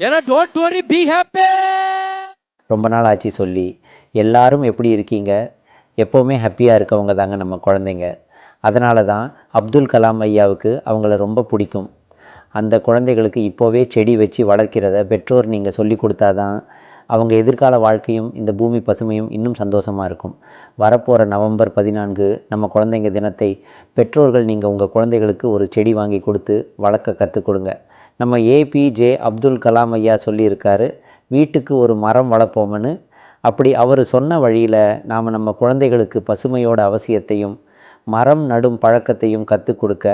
ஏன்னா don't worry be happy ரொம்ப நாள் ஆச்சு சொல்லி. எல்லாரும் எப்படி இருக்கீங்க? எப்போவுமே ஹாப்பியாக இருக்கவங்க தாங்க நம்ம குழந்தைங்க. அதனால தான் அப்துல் கலாம் ஐயாவுக்கு அவங்கள ரொம்ப பிடிக்கும். அந்த குழந்தைகளுக்கு இப்போவே செடி வச்சு வளர்க்கிறத பெற்றோர் நீங்கள் சொல்லி கொடுத்தாதான் அவங்க எதிர்கால வாழ்க்கையும் இந்த பூமி பசுமையும் இன்னும் சந்தோஷமாக இருக்கும். வரப்போகிற நவம்பர் பதினான்கு நம்ம குழந்தைங்க தினத்தை பெற்றோர்கள் நீங்கள் உங்கள் குழந்தைகளுக்கு ஒரு செடி வாங்கி கொடுத்து வளர்க்க கற்றுக் கொடுங்க. நம்ம ஏபிஜே அப்துல் கலாம் ஐயா சொல்லியிருக்காரு வீட்டுக்கு ஒரு மரம் வளர்ப்போம்னு. அப்படி அவர் சொன்ன வழியில் நாம் நம்ம குழந்தைகளுக்கு பசுமையோட அவசியத்தையும் மரம் நடும் பழக்கத்தையும் கற்றுக் கொடுக்க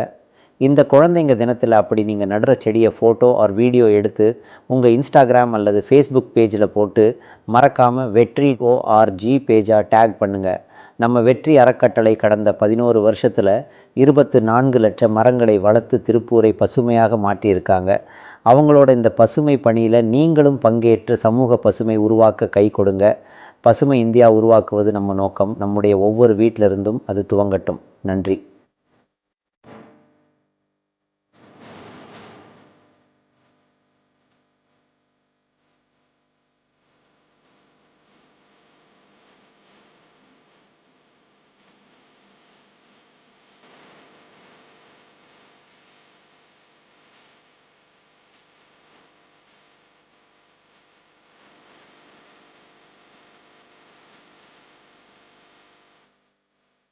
இந்த குழந்தைங்க தினத்தில் அப்படி நீங்கள் நடுற செடியை ஃபோட்டோ ஆர் வீடியோ எடுத்து உங்கள் இன்ஸ்டாகிராம் அல்லது ஃபேஸ்புக் பேஜில் போட்டு மறக்காமல் வெற்றி ஓஆர்ஜி ஆர் ஜி பேஜாக டேக் பண்ணுங்கள் நம்ம வெற்றி அறக்கட்டளை கடந்த பதினோரு வருஷத்தில் இருபத்து நான்கு லட்சம் மரங்களை வளர்த்து திருப்பூரை பசுமையாக மாற்றியிருக்காங்க. அவங்களோட இந்த பசுமை பணியில் நீங்களும் பங்கேற்று சமூக பசுமை உருவாக்க கை கொடுங்க. பசுமை இந்தியா உருவாக்குவது நம்ம நோக்கம். நம்முடைய ஒவ்வொரு வீட்டிலிருந்தும் அது துவங்கட்டும். நன்றி.